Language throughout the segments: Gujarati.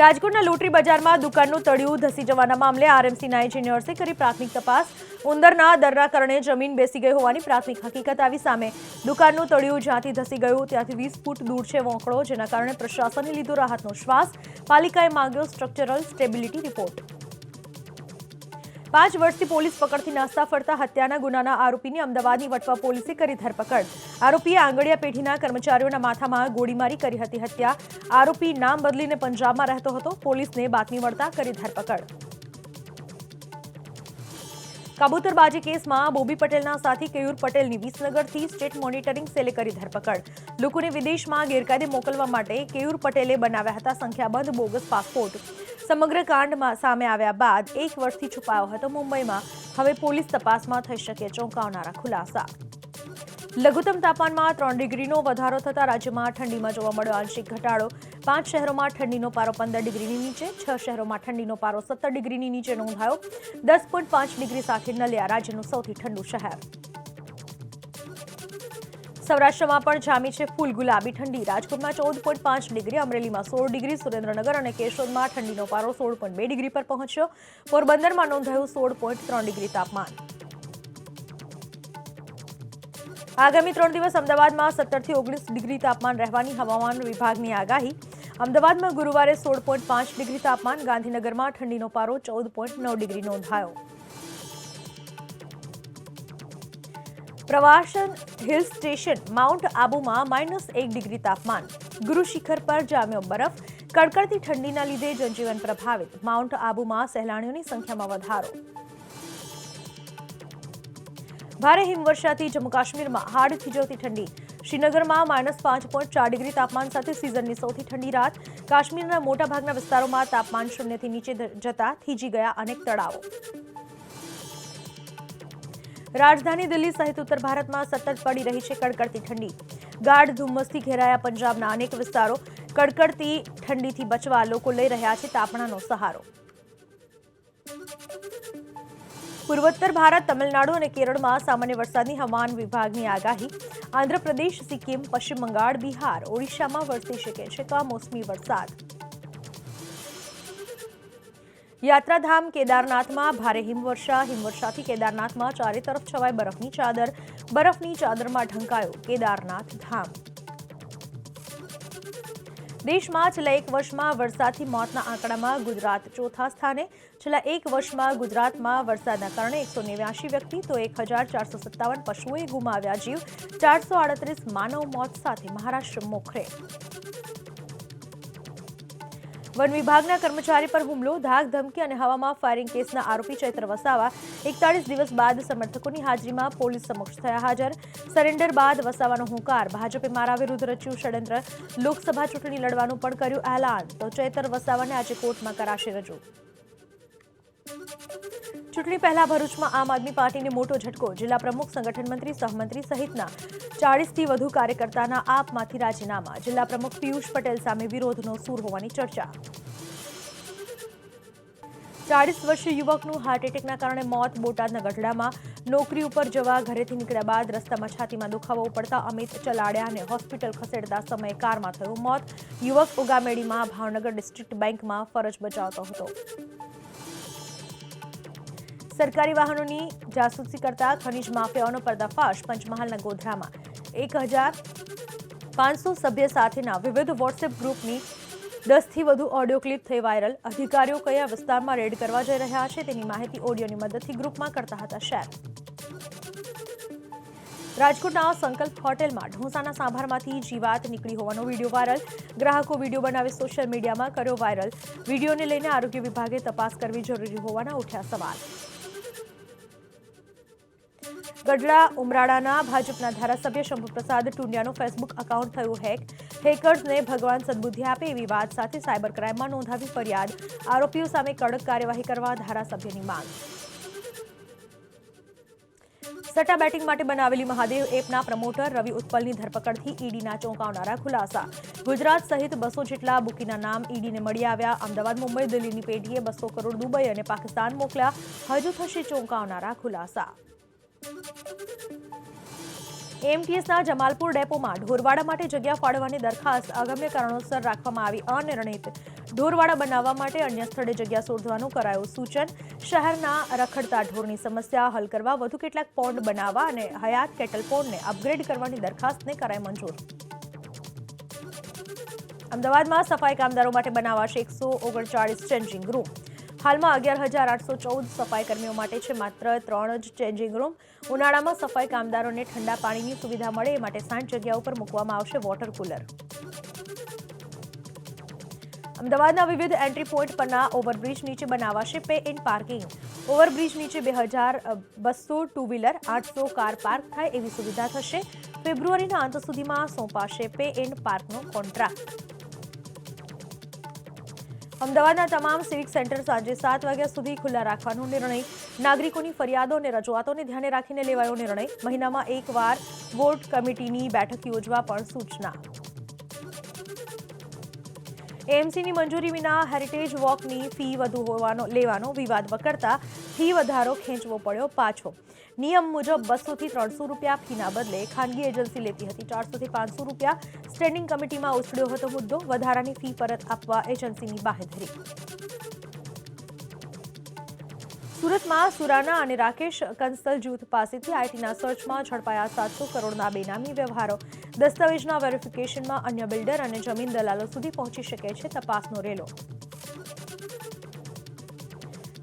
રાજકોટના લોટરી બજારમાં દુકાનનું તળિયું ધસી જવાના મામલે આરએમસીના એન્જિનિયર્સે કરી પ્રાથમિક તપાસ. ઉંદરના દરના કારણે જમીન બેસી ગઈ હોવાની પ્રાથમિક હકીકત આવી સામે. દુકાનનું તળિયું જ્યાંથી ધસી ગયું, ત્યાંથી વીસ ફૂટ દૂર છે વોંકળો, જેના કારણે પ્રશાસને લીધો રાહતનો શ્વાસ. પાલિકાએ માંગ્યો સ્ટ્રક્ચરલ સ્ટેબિલિટી રિપોર્ટ પાંચ વર્ષથી પોલીસ પકડથી નાસ્તા ફરતા હત્યાના ગુનાના આરોપીની અમદાવાદની વટવા પોલીસે કરી ધરપકડ. આરોપીએ આંગળીયા પેઢીના કર્મચારીઓના માથામાં ગોળીમારી કરી હતી હત્યા. આરોપી નામ બદલીને પંજાબમાં રહેતો હતો. પોલીસને બાતમી મળતા કરી ધરપકડ. કબૂતરબાજી કેસમાં બોબી પટેલના સાથી કેયુર પટેલની વિસનગરથી સ્ટેટ મોનિટરિંગ સેલે કરી ધરપકડ. લોકોને વિદેશમાં ગેરકાયદે મોકલવા માટે કેયુર પટેલે બનાવ્યા હતા સંખ્યાબંધ બોગસ પાસપોર્ટ. સમગ્ર કાંડમાં સામે આવ્યા બાદ એક વર્ષથી છુપાયો હતો મુંબઈમાં. હવે પોલીસ તપાસમાં થઈ શકે ચોંકાવનારા ખુલાસા. લઘુત્તમ તાપમાનમાં ત્રણ ડિગ્રીનો વધારો થતાં રાજ્યમાં ઠંડીમાં જોવા મળ્યો આંશિક ઘટાડો. પાંચ શહેરોમાં ઠંડીનો પારો પંદર ડિગ્રીની નીચે, છ શહેરોમાં ઠંડીનો પારો સત્તર ડિગ્રીની નીચે નોંધાયો. દસ પોઈન્ટ પાંચ ડિગ્રી સાથે નલિયા, રાજ્યનું સૌથી ઠંડુ શહેર. સૌરાષ્ટ્રમાં પણ જામી છે ફૂલ ગુલાબી ઠંડી. રાજકોટમાં ચૌદ પોઈન્ટ પાંચ ડિગ્રી, અમરેલીમાં સોળ ડિગ્રી, સુરેન્દ્રનગર અને કેશોદમાં ઠંડીનો પારો સોળ પોઈન્ટ બે ડિગ્રી પર પહોંચ્યો. પોરબંદરમાં નોંધાયું સોળ પોઈન્ટ ત્રણ ડિગ્રી તાપમાન. આગામી ત્રણ દિવસ અમદાવાદમાં સત્તરથી ઓગણીસ ડિગ્રી તાપમાન રહેવાની હવામાન વિભાગની આગાહી. અમદાવાદમાં ગુરુવારે સોળ પોઈન્ટ પાંચ ડિગ્રી તાપમાન, ગાંધીનગરમાં ઠંડીનો પારો ચૌદ પોઈન્ટ નવ ડિગ્રી નોંધાયો. પ્રવાસન હિલ સ્ટેશન માઉન્ટ આબુમાં માઇનસ એક ડિગ્રી તાપમાન. ગુરુ શિખર પર જામ્યો બરફ. કડકડતી ઠંડીના લીધે જનજીવન પ્રભાવિત. માઉન્ટ આબુમાં સહેલાણીઓની સંખ્યામાં વધારો. ભારે હિમવર્ષાથી જમ્મુ કાશ્મીરમાં હાડ થીજવતી ઠંડી. શ્રીનગરમાં માઇનસ પાંચ પોઈન્ટ ચાર ડિગ્રી તાપમાન સાથે સિઝનની સૌથી ઠંડી રાત. કાશ્મીરના મોટાભાગના વિસ્તારોમાં તાપમાન શૂન્યથી નીચે જતા થીજી ગયા અનેક તળાવો. રાજધાની દિલ્હી સહિત ઉત્તર ભારતમાં સતત પડી રહી છે કડકડતી ઠંડી. ગાઢ ધુમ્મસથી ઘેરાયા પંજાબના અનેક વિસ્તારો. કડકડતી ઠંડીથી બચવા લોકો લઈ રહ્યા છે તાપણાનો સહારો. પૂર્વોત્તર ભારત, તમિલનાડુ અને કેરળમાં સામાન્ય વરસાદની હવામાન વિભાગની આગાહી. આંધ્રપ્રદેશ, સિક્કિમ, પશ્ચિમ બંગાળ, બિહાર, ઓડિશામાં વરસી શકે છે કમોસમી વરસાદ. યાત્રાધામ કેદારનાથમાં ભારે હિમવર્ષા. હિમવર્ષાથી કેદારનાથમાં ચારે તરફ છવાય બરફની ચાદર. બરફની ચાદરમાં ઢંકાયો કેદારનાથ ધામ. દેશમાં છેલ્લા એક વર્ષમાં વરસાદથી મોતના આંકડામાં ગુજરાત ચોથા સ્થાને. છેલ્લા એક વર્ષમાં ગુજરાતમાં વરસાદના કારણે એકસો નેવ્યાશી વ્યક્તિ તો એક હજાર ચારસો સત્તાવન પશુઓએ ગુમાવ્યા જીવ. ચારસો આડત્રીસ માનવ મોત સાથે મહારાષ્ટ્ર મોખરે. વન વિભાગના કર્મચારી પર હુમલો ધાક ધમકી અને હવામાં ફાયરિંગ કેસના આરોપી ચૈત્ર વસાવા એકતાળીસ દિવસ બાદ સમર્થકોની હાજરીમાં પોલીસ સમક્ષ થયા હાજર. સરેન્ડર બાદ વસાવાનો હુંકાર. ભાજપે મારા વિરુદ્ધ રચ્યું ષડયંત્ર. લોકસભા ચૂંટણી લડવાનું પણ કર્યું એલાન. તો ચૈતર વસાવાને આજે કોર્ટમાં કરાશે રજૂ. ચૂંટણી પહેલા ભરૂચમાં આમ આદમી પાર્ટીને મોટો ઝટકો. જિલ્લા પ્રમુખ, સંગઠન મંત્રી, સહમંત્રી સહિતના ચાળીસથી વધુ કાર્યકર્તાના આપમાંથી રાજીનામા. જિલ્લા પ્રમુખ પિયુષ પટેલ સામે વિરોધનો સૂર હોવાની ચર્ચા. ચાળીસ વર્ષીય યુવકનું હાર્ટ એટેકના કારણે મોત બોટાદના ગઢડામાં નોકરી ઉપર જવા ઘરેથી નીકળ્યા બાદ રસ્તામાં છાતીમાં દુખાવો પડતા અમિત ચલાડ્યાને હોસ્પિટલ ખસેડતા સમયે કારમાં થયું મોત. યુવક ઉગામેડીમાં ભાવનગર ડિસ્ટ્રિક્ટ બેંકમાં ફરજ બજાવતો હતો. સરકારી વાહનોની જાસૂસી કરતા ખનીજ માફિયાઓનો પર્દાફાશ પંચમહાલના ગોધરામાં. એક હજાર પાંચસો સભ્ય સાથેના વિવિધ વોટ્સએપ ગ્રુપની દસથી વધુ ઓડિયો ક્લિપ થઈ વાયરલ. અધિકારીઓ કયા વિસ્તારમાં રેડ કરવા જઈ રહ્યા છે તેની માહિતી ઓડિયોની મદદથી ગ્રુપમાં કરતા હતા શેર. રાજકોટના સંકલ્પ હોટેલમાં ઢોસાના સાંભારમાંથી જીવાત નીકળી હોવાનો વીડિયો વાયરલ. ગ્રાહકો વીડિયો બનાવી સોશિયલ મીડિયામાં કર્યો વાયરલ. વિડીયોને લઈને આરોગ્ય વિભાગે તપાસ કરવી જરૂરી હોવાના ઉઠ્યા સવાલ. ગઢડા, ઉમરાળાના ભાજપના ધારાસભ્ય શંભુપ્રસાદ ટુંડિયાનું ફેસબુક એકાઉન્ટ થયું હેક. હેકર્સને ભગવાન સદબુદ્ધિ આપે એવી વાત સાથે સાયબર ક્રાઇમમાં નોંધાવી ફરિયાદ. આરોપીઓ સામે કડક કાર્યવાહી કરવા ધારાસભ્યની માંગ. સટ્ટા બેટિંગ માટે બનાવેલી મહાદેવ એપના પ્રમોટર રવિ ઉત્પલની ધરપકડથી ઈડીના ચોંકાવનારા ખુલાસા. ગુજરાત સહિત બસો જેટલા બુકીના નામ ઈડીને મળી આવ્યા. અમદાવાદ, મુંબઈ, દિલ્હીની પેઢીએ બસો કરોડ દુબઈ અને પાકિસ્તાન મોકલ્યા. હજુ થશે ચોંકાવનારા ખુલાસા. એમટીએસના જમાલપુર ડેપોમાં ઢોરવાડા માટે જગ્યા ફાળવવાની દરખાસ્ત અગમ્ય કારણોસર રાખવામાં આવી અનિર્ણિત. ઢોરવાડા બનાવવા માટે અન્ય સ્થળે જગ્યા શોધવાનું કરાયું સૂચન. શહેરના રખડતા ઢોરની સમસ્યા હલ કરવા વધુ કેટલાક પોન્ડ બનાવવા અને હયાત કેટલ પોન્ડને અપગ્રેડ કરવાની દરખાસ્તને કરાઈ મંજૂર. અમદાવાદમાં સફાઈ કામદારો માટે બનાવાશે એકસો ઓગણચાળીસ ચેન્જિંગ રૂમ. હાલમાં અગિયાર હજાર આઠસો ચૌદ સફાઈ કર્મીઓ માટે છે માત્ર ત્રણ જ ચેન્જિંગ રૂમ. ઉનાળામાં સફાઈ કામદારોને ઠંડા પાણીની સુવિધા મળે એ માટે સાઠ જગ્યા ઉપર મૂકવામાં આવશે વોટર કુલર. અમદાવાદના વિવિધ એન્ટ્રી પોઈન્ટ પરના ઓવરબ્રિજ નીચે બનાવાશે પે ઇન પાર્કિંગ. ઓવરબ્રિજ નીચે બે હજાર બસો ટુ વ્હીલર આઠસો કાર પાર્ક થાય એવી સુવિધા થશે. ફેબ્રુઆરીના અંત સુધીમાં સોંપાશે પે ઇન પાર્કનો કોન્ટ્રાક્ટ. અમદાવાદના તમામ સિવિક સેન્ટર સાંજે સાત વાગ્યા સુધી ખુલ્લા રાખવાનો નિર્ણય. નાગરિકોની ફરિયાદો અને રજૂઆતોને ધ્યાને રાખીને લેવાયો નિર્ણય. મહિનામાં એકવાર વોર્ડ કમિટીની બેઠક યોજવા પણ સૂચના. એએમસીની મંજૂરી વિના હેરિટેજ વોકની ફી વધુ હોવાનો લેવાનો વિવાદ વકરતા ફી વધારો ખેંચવો પડ્યો પાછો. નિયમ મુજબ બસોથી ત્રણસો રૂપિયા ફીના બદલે ખાનગી એજન્સી લેતી હતી. ચારસોથી પાંચસો રૂપિયા સ્ટેન્ડિંગ કમિટીમાં ઉછળ્યો હતો મુદ્દો. વધારાની ફી પરત આપવા એજન્સીની બાહેધરી. સુરતમાં સુરાના અને રાકેશ કંસલ જૂથ પાસેથી આઈટીના સર્ચમાં ઝડપાયા સાતસો કરોડના બેનામી વ્યવહારો. દસ્તાવેજના વેરિફિકેશનમાં અન્ય બિલ્ડર અને જમીન દલાલો સુધી પહોંચી શકે છે તપાસનો રેલો.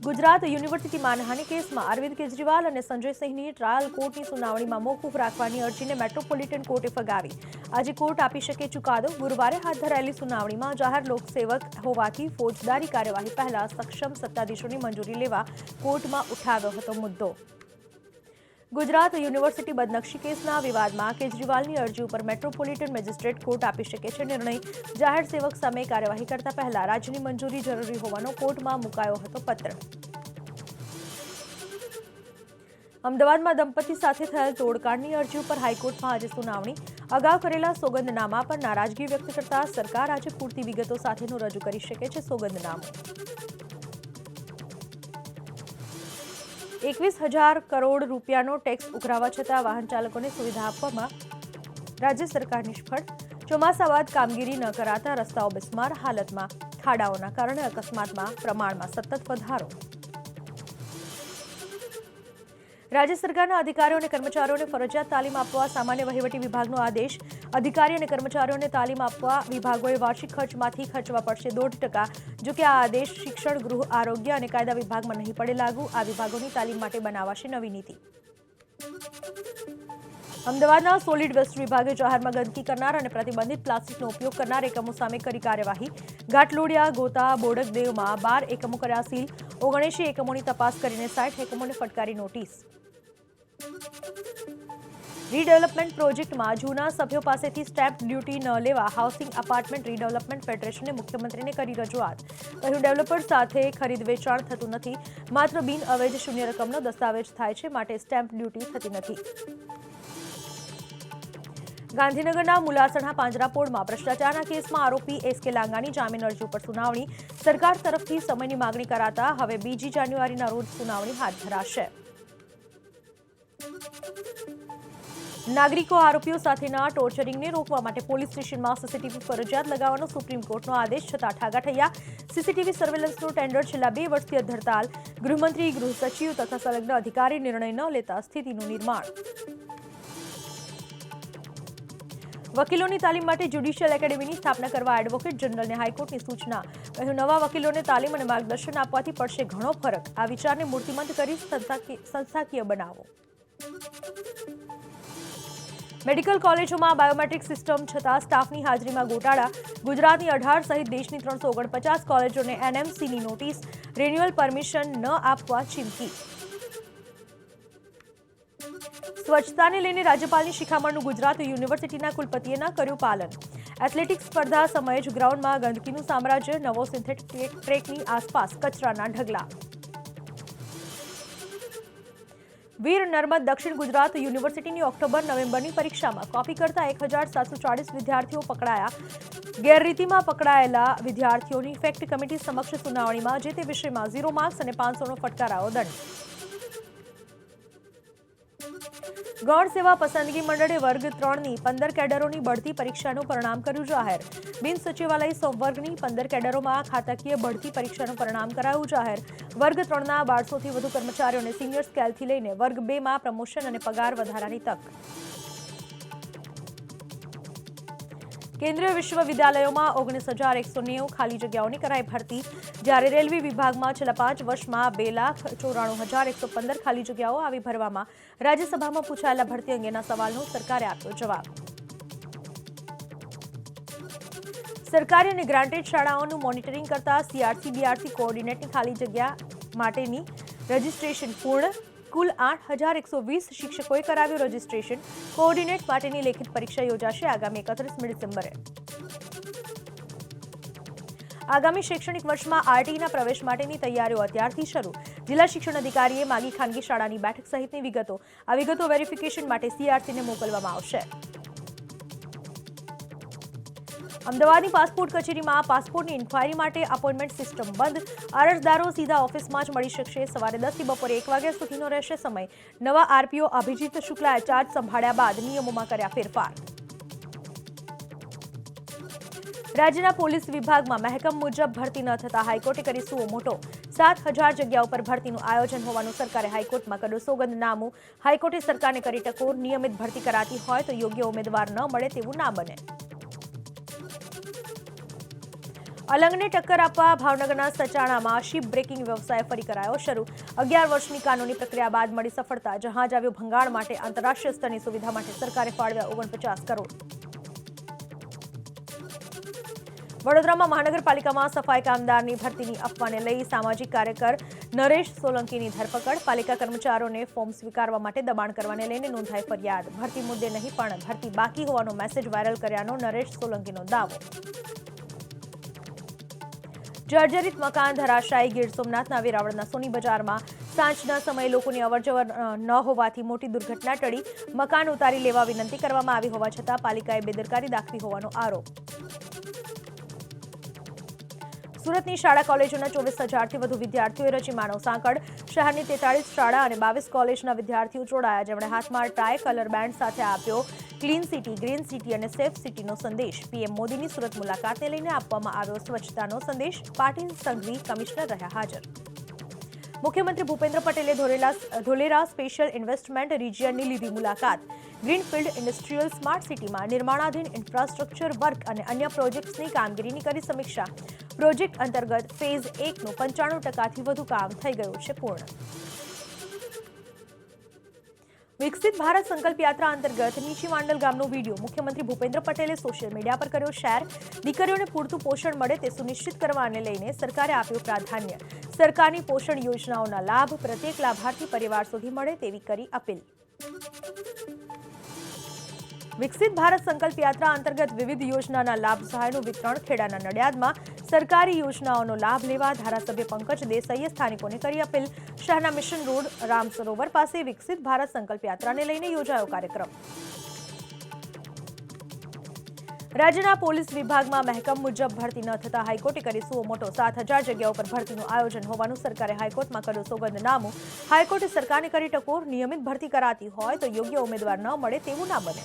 ગુજરાત યુનિવર્સિટી માનહાનિ કેસમાં અરવિંદ કેજરીવાલ અને સંજય સિંહની ટ્રાયલ કોર્ટની સુનાવણીમાં મોકૂફ રાખવાની અરજીને મેટ્રોપોલિટન કોર્ટે ફગાવી. આજે કોર્ટ આપી શકે ચુકાદો. ગુરુવારે હાથ ધરાયેલી સુનાવણીમાં જાહેર લોકસેવક હોવાથી ફોજદારી કાર્યવાહી પહેલા સક્ષમ સત્તાધીશોની મંજૂરી લેવા કોર્ટમાં ઉઠાવ્યો હતો મુદ્દો. ગુજરાત યુનિવર્સિટી બદનક્ષી કેસના વિવાદમાં કેજરીવાલની અરજી ઉપર મેટ્રોપોલિટન મેજિસ્ટ્રેટ કોર્ટ આપી શકે છે નિર્ણય. જાહેર સેવક સામે કાર્યવાહી કરતા પહેલા રાજ્યની મંજૂરી જરૂરી હોવાનો કોર્ટમાં મુકાયો હતો પત્ર. અમદાવાદમાં દંપતી સાથે થયેલ તોડકાંડની અરજી ઉપર હાઈકોર્ટમાં આજે સુનાવણી. અગાઉ કરેલા સોગંદનામા પર નારાજગી વ્યક્ત કરતા સરકાર આજે પૂરતી વિગતો સાથેનું રજૂ કરી શકે છે સોગંદનામું. એકવીસ હજાર કરોડ રૂપિયાનો ટેક્સ ઉઘરાવા છતાં વાહન ચાલકોને સુવિધા આપવામાં રાજ્ય સરકાર નિષ્ફળ. ચોમાસા બાદ કામગીરી ન કરાતા રસ્તાઓ બિસ્માર. હાલતમાં ખાડાઓના કારણે અકસ્માતમાં પ્રમાણમાં સતત વધારો. રાજ્ય સરકારના અધિકારીઓ અને કર્મચારીઓને ફરજિયાત તાલીમ આપવા, સામાન્ય વહીવટી વિભાગનો આદેશ. અધિકારી અને કર્મચારીઓને તાલીમ આપવા વિભાગોએ વાર્ષિક ખર્ચમાંથી ખર્ચવા પડશે દોઢ ટકા જોકે આ આદેશ શિક્ષણ, ગૃહ આરોગ્ય અને કાયદા વિભાગમાં નહીં પડે લાગુ. આ વિભાગોની તાલીમ માટે બનાવાશે નવી નીતિ. અમદાવાદના સોલિડ વેસ્ટ વિભાગે જાહેરમાં ગંદકી કરનાર અને પ્રતિબંધિત પ્લાસ્ટિકનો ઉપયોગ કરનાર એકમો સામે કરી કાર્યવાહી. ઘાટલોડિયા ગોતા, બોડકદેવમાં બાર એકમો કર્યા સીલ. ઓગણસી એકમોની તપાસ કરીને સાઠ એકમોને ફટકારી નોટિસ. રીડેવલપમેન્ટ પ્રોજેક્ટમાં જૂના સભ્યો પાસેથી સ્ટેમ્પ ડ્યુટી ન લેવા હાઉસિંગ અપાર્ટમેન્ટ રીડેવલપમેન્ટ ફેડરેશને મુખ્યમંત્રીને કરી રજૂઆત. કહ્યું ડેવલપર સાથે ખરીદ વેચાણ થતું નથી. માત્ર બિન અવેજ શૂન્ય રકમનો દસ્તાવેજ થાય છે માટે સ્ટેમ્પ ડ્યુટી થતી નથી. ગાંધીનગરના મુલાસણા પાંજરાપોળમાં ભ્રષ્ટાચારના કેસમાં આરોપી એસ કે લાંગાની જામીન અરજી ઉપર સુનાવણી. સરકાર તરફથી સમયની માગણી કરાતા હવે બીજી જાન્યુઆરીના રોજ સુનાવણી હાથ ધરાશે. નાગરિકો આરોપીઓ સાથેના ટોર્ચરિંગને રોકવા માટે પોલીસ સ્ટેશનમાં સીસીટીવી ફરજિયાત લગાવવાનો સુપ્રીમ કોર્ટનો આદેશ, છતાં ઠાગા થયા સીસીટીવી સર્વેલન્સનું ટેન્ડર છેલ્લા બે વર્ષથી અધરતાલ. ગૃહમંત્રી, ગૃહ સચિવ તથા સંલગ્ન અધિકારી નિર્ણય ન લેતા સ્થિતિનું નિર્માણ. વકીલોની તાલીમ માટે જ્યુડિશિયલ એકેડેમીની સ્થાપના કરવા એડવોકેટ જનરલને હાઈકોર્ટની સૂચના. કહ્યું, નવા વકીલોને તાલીમ અને માર્ગદર્શન આપવાથી પડશે ઘણો ફરક. આ વિચારને મૂર્તિમંત કરી સંસ્થાકીય બનાવો. મેડિકલ કોલેજોમાં બાયોમેટ્રિક સિસ્ટમ છતાં સ્ટાફની હાજરીમાં ગોટાળા. ગુજરાતની અઢાર સહિત દેશની ત્રણસો ઓગણપચાસ કોલેજોને એનએમસીની નોટિસ. રિન્યુઅલ પરમિશન ન આપવા ચીમકી. સ્વચ્છતાને લઈને રાજ્યપાલની શિખામણનું ગુજરાત યુનિવર્સિટીના કુલપતિએ ના કર્યું પાલન. એથ્લેટિક્સ સ્પર્ધા સમયે જ ગ્રાઉન્ડમાં ગંદકીનું સામ્રાજ્ય, નવો સિન્થેટિક ટ્રેકની આસપાસ કચરાના ઢગલા. વીર નર્મદ દક્ષિણ ગુજરાત યુનિવર્સિટીની ઓક્ટોબર નવેમ્બરની પરીક્ષામાં કોપી કરતા એક હજાર સાતસો ચાળીસ વિદ્યાર્થીઓ પકડાયા. ગેરરીતિમાં પકડાયેલા વિદ્યાર્થીઓની ફેક્ટ કમિટી સમક્ષ સુનાવણીમાં જે તે વિષયમાં ઝીરો માર્ક્સ અને પાંચસોનો ફટકારાયો દંડ. ગૌણ સેવા પસંદગી મંડળે વર્ગ ત્રણની પંદર કેડરોની બઢતી પરીક્ષાનું પરિણામ કર્યું જાહેર. બિન સચિવાલય સંવર્ગની પંદર કેડરોમાં ખાતાકીય બઢતી પરીક્ષાનું પરિણામ કરાયું જાહેર. વર્ગ ત્રણના બારસોથી વધુ કર્મચારીઓને સિનિયર સ્કેલથી લઈને વર્ગ બેમાં પ્રમોશન અને પગાર વધારાની તક. કેન્દ્રીય વિશ્વવિદ્યાલયોમાં ઓગણીસ હજાર એકસો નેવું ખાલી જગ્યાઓની કરાઈ ભરતી. જ્યારે રેલવે વિભાગમાં છેલ્લા પાંચ વર્ષમાં બે લાખ ચોરાણું હજાર એકસો પંદર ખાલી જગ્યાઓ આવી ભરવામાં રાજ્યસભામાં પૂછાયેલા ભરતી અંગેના સવાલનો સરકારે આપ્યો જવાબ. સરકારી અને ગ્રાન્ટેડ શાળાઓનું મોનિટરિંગ કરતા સીઆરસી બીઆરસી કોઓર્ડિનેટની ખાલી જગ્યા માટેની રજિસ્ટ્રેશન પૂર્ણ. કુલ આઠ હજાર એકસો વીસ શિક્ષકોએ કરાવ્યું રજીસ્ટ્રેશન. કોઓર્ડિનેટ માટેની લેખિત પરીક્ષા યોજાશે આગામી એકત્રીસમી ડિસેમ્બરે. આગામી શૈક્ષણિક વર્ષમાં આરટીઈના પ્રવેશ માટેની તૈયારીઓ અત્યારથી શરૂ. જિલ્લા શિક્ષણ અધિકારીએ માગી ખાનગી શાળાની બેઠક સહિતની વિગતો. આ વિગતો વેરિફિકેશન માટે સીઆરસીને મોકલવામાં આવશે. અમદાવાદની પાસપોર્ટ કચેરીમાં પાસપોર્ટની ઇન્ક્વાયરી માટે અપોઇન્ટમેન્ટ સિસ્ટમ બંધ. અરજદારો સીધા ઓફિસમાં જ મળી શકશે. સવારે દસથી બપોરે એક વાગ્યા સુધીનો રહેશે સમય. નવા આરપીઓ અભિજીત શુક્લાએ ચાર્જ સંભાળ્યા બાદ નિયમોમાં કર્યા ફેરફાર. રાજ્યના પોલીસ વિભાગમાં મહેકમ મુજબ ભરતી ન થતા હાઈકોર્ટે કરી સુઓ મોટો. સાત હજાર જગ્યા ઉપર ભરતીનું આયોજન હોવાનું સરકારે હાઈકોર્ટમાં કર્યું. સોગંદનામું. હાઈકોર્ટે સરકારને કરી ટકોર. નિયમિત ભરતી કરાતી હોય તો યોગ્ય ઉમેદવાર ન મળે તેવું ના બને. અલંગને ટક્કર આપવા ભાવનગરના સચાણામાં શિપ બ્રેકિંગ વ્યવસાય ફરી કરાયો શરૂ. અગિયાર વર્ષની કાનૂની પ્રક્રિયા બાદ મળી સફળતા. જહાજ આવ્યું ભંગાણ માટે આંતરરાષ્ટ્રીય સ્તરની સુવિધા માટે સરકારે ફાળવ્યા ઓગણપચાસ કરોડ. વડોદરામાં મહાનગરપાલિકામાં સફાઈ કામદારની ભરતીની અફવાને લઈ સામાજિક કાર્યકર નરેશ સોલંકીની ધરપકડ. પાલિકા કર્મચારીઓને ફોર્મ સ્વીકારવા માટે દબાણ કરવાને લઈને નોંધાઈ ફરિયાદ. ભરતી મુદ્દે નહીં, પણ ભરતી બાકી હોવાનો મેસેજ વાયરલ કર્યાનો નરેશ સોલંકીનો દાવો. જર્જરિત મકાન ધરાશાયી ગીર સોમનાથના વેરાવળના સોની બજારમાં સાંજના સમયે લોકોની અવરજવર ન હોવાથી મોટી દુર્ઘટના ટળી. મકાન ઉતારી લેવા વિનંતી કરવામાં આવી હોવા છતાં પાલિકાએ બેદરકારી દાખવી હોવાનો આરોપ. સુરતની શાળા કોલેજોના ચોવીસ હજારથી વધુ વિદ્યાર્થીઓએ રચી માનવ સાંકળ. શહેરની તેતાળીસ શાળા અને બાવીસ કોલેજના વિદ્યાર્થીઓ જોડાયા, જેમણે હાથમાં ટ્રાય કલર બેન્ડ સાથે આપ્યો. ક્લીન સિટી, ગ્રીન સિટી અને સેફ સિટીનો સંદેશ પીએમ મોદીની સુરત મુલાકાતને લઈને આપવામાં આવ્યો સ્વચ્છતાનો સંદેશ. પાટીલ સંઘવી કમિશનર રહ્યા હાજર. મુખ્યમંત્રી ભૂપેન્દ્ર પટેલે ધોરેલા ધોલેરા સ્પેશિયલ ઇન્વેસ્ટમેન્ટ રિજિયનની લીધી મુલાકાત. ગ્રીનફિલ્ડ ઇન્ડસ્ટ્રીયલ સ્માર્ટ સિટીમાં નિર્માણાધીન ઇન્ફ્રાસ્ટ્રક્ચર વર્ક અને અન્ય પ્રોજેક્ટ્સની કામગીરીની કરી સમીક્ષા. પ્રોજેક્ટ અંતર્ગત ફેઝ એકનું પંચાણું ટકાથી વધુ કામ થઈ ગયું છે પૂર્ણ. વિકસિત ભારત સંકલ્પ યાત્રા અંતર્ગત નીચી માંડલ ગામનો વીડિયો મુખ્યમંત્રી ભૂપેન્દ્ર પટેલે સોશિયલ મીડિયા પર કર્યો શેર. દીકરીઓને પૂરતું પોષણ મળે તે સુનિશ્ચિત કરવાને લઈને સરકારે આપ્યું પ્રાધાન્ય. સરકારની પોષણ યોજનાઓના લાભ પ્રત્યેક લાભાર્થી પરિવાર સુધી મળે તેવી કરી અપીલ. વિકસિત ભારત સંકલ્પ યાત્રા અંતર્ગત વિવિધ યોજનાના લાભ સહાયનું વિતરણ ખેડાના નડિયાદમાં સરકારી યોજનાઓનો લાભ લેવા ધારાસભ્ય પંકજ દેસાઈએ સ્થાનિકોને કરી અપીલ. શહેરના મિશન રોડ, રામ સરોવર પાસે વિકસિત ભારત સંકલ્પ યાત્રાને લઈને યોજાયો કાર્યક્રમ. રાજ્યના પોલીસ વિભાગમાં મહેકમ મુજબ ભરતી ન થતા હાઈકોર્ટે કરી સુઓ મોટો સાત હજાર જગ્યાઓ પર ભરતીનું આયોજન હોવાનું સરકારે હાઈકોર્ટમાં કર્યું સોગંદનામું. હાઈકોર્ટે સરકારને કરી ટકોર, નિયમિત ભરતી કરાતી હોય તો યોગ્ય ઉમેદવાર ન મળે તેવું ના બને.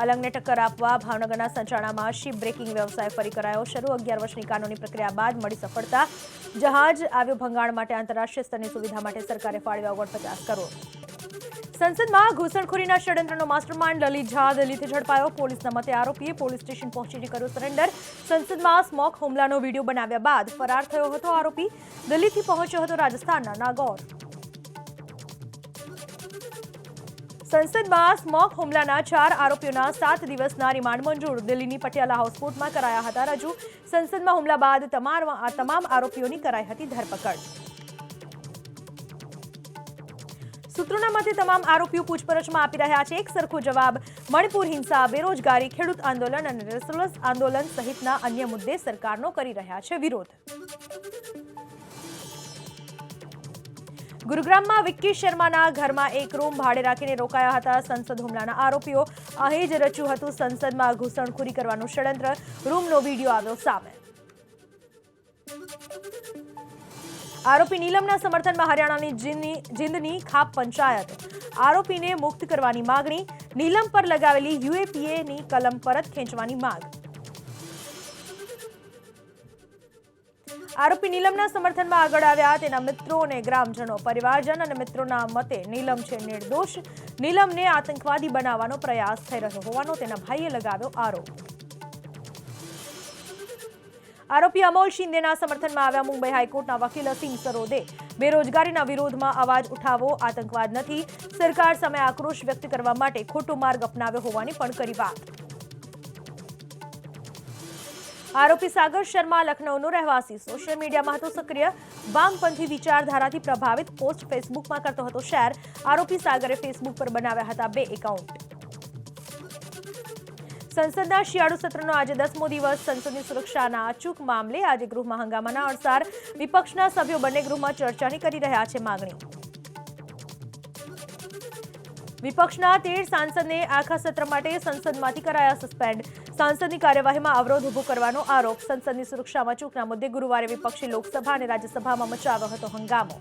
અલંગને ટક્કર આપવા ભાવનગરના સંચાણામાં શિપ બ્રેકિંગ વ્યવસાય ફરી કરાયો. શરૂ અગિયાર વર્ષની કાનૂની પ્રક્રિયા બાદ મળી સફળતા. જહાજ આવ્યો ભંગાણ માટે આંતરરાષ્ટ્રીય સ્તરની સુવિધા માટે સરકારે ફાળવ્યા ઓગણપચાસ કરોડ. સંસદમાં ઘૂસણખોરીના ષડયંત્રનો માસ્ટરમાઇન્ડ લલિત ઝા દિલ્હીથી ઝડપાયો. પોલીસના મતે આરોપીએ પોલીસ સ્ટેશન પહોંચીને કર્યું સરેન્ડર. સંસદમાં સ્મોક હુમલાનો વીડિયો બનાવ્યા બાદ ફરાર થયો હતો આરોપી. દિલ્હીથી પહોંચ્યો હતો રાજસ્થાનના નાગૌર. સંસદમાં સ્મોક હુમલાના ચાર આરોપીઓના સાત દિવસના રિમાન્ડ મંજૂર. દિલ્હીની પટિયાલા હાઉસ કોર્ટમાં કરાયા હતા રજૂ. સંસદમાં હુમલા બાદ તમામ આરોપીઓની કરાઈ હતી ધરપકડ. સૂત્રોના મતે તમામ આરોપીઓ પૂછપરછમાં આપી રહ્યા છે. એક સરખો જવાબ. મણિપુર હિંસા, બેરોજગારી, ખેડૂત આંદોલન અને રેસલર્સ આંદોલન સહિતના અન્ય મુદ્દે સરકારનો કરી રહ્યા છે વિરોધ. ગુરુગ્રામમાં વિક્કી શર્માના ઘરમાં એક રૂમ ભાડે રાખીને રોકાયા હતા. સંસદ હુમલાના આરોપીઓ અહીં જ રચ્યું હતું. સંસદમાં ઘૂસણખોરી કરવાનું ષડયંત્ર. રૂમનો વીડિયો આવ્યો સામે. આરોપી નીલમના સમર્થનમાં હરિયાણાની જિંદની જીંદની ખાપ પંચાયત. આરોપીને મુક્ત કરવાની માગણી. નીલમ પર લગાવેલી યુએપીએની કલમ પરત ખેંચવાની માંગ. આરોપી નીલમના સમર્થનમાં આગળ આવ્યા. તેના મિત્રો અને ગ્રામજનો, પરિવારજન અને મિત્રોના મતે નીલમ છે નિર્દોષ. નીલમને આતંકવાદી બનાવવાનો પ્રયાસ થઈ રહ્યો હોવાનો તેના ભાઈએ લગાવ્યો આરોપ. આરોપી અમોલ શિંદેના સમર્થનમાં આવ્યા. મુંબઈ હાઈકોર્ટના વકીલ અસીમ સરોદે, બેરોજગારીના વિરોધમાં અવાજ ઉઠાવો, આતંકવાદ નથી. સરકાર સામે આક્રોશ વ્યક્ત કરવા માટે ખોટો માર્ગ અપનાવ્યો હોવાની પણ કરી વાત. આરોપી સાગર શર્મા લખનૌનો રહેવાસી. સોશિયલ મીડિયામાં હતો સક્રિય. વામપંથી વિચારધારાથી પ્રભાવિત પોસ્ટ ફેસબુકમાં કરતો હતો શેર. આરોપી સાગરે ફેસબુક પર બનાવ્યા હતા બે એકાઉન્ટ સંસદના શિયાળુ સત્રનો આજે દસમો દિવસ. સંસદની સુરક્ષાના અચૂક મામલે આજે ગૃહમાં હંગામાના અણસાર. વિપક્ષના સભ્યો બંને ગૃહમાં ચર્ચાની કરી રહ્યા છે માગણી વિપક્ષના તેર સાંસદને આખા સત્ર માટે સંસદમાંથી કરાયા સસ્પેન્ડ સાંસદની કાર્યવાહીમાં અવરોધ ઊભો કરવાનો આરોપ. સંસદની સુરક્ષામાં ચૂકના મુદ્દે ગુરુવારે વિપક્ષી લોકસભા અને રાજ્યસભામાં મચાવ્યો હતો હંગામો.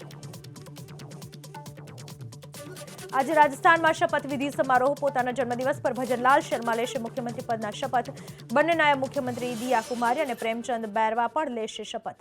આજે રાજસ્થાનમાં શપથવિધિ સમારોહ, પોતાના જન્મદિવસ પર ભજનલાલ શર્મા લેશે મુખ્યમંત્રી પદના શપથ. બંને નાયબ મુખ્યમંત્રી દિયા કુમારી અને પ્રેમચંદ બેરવા પણ લેશે શપથ.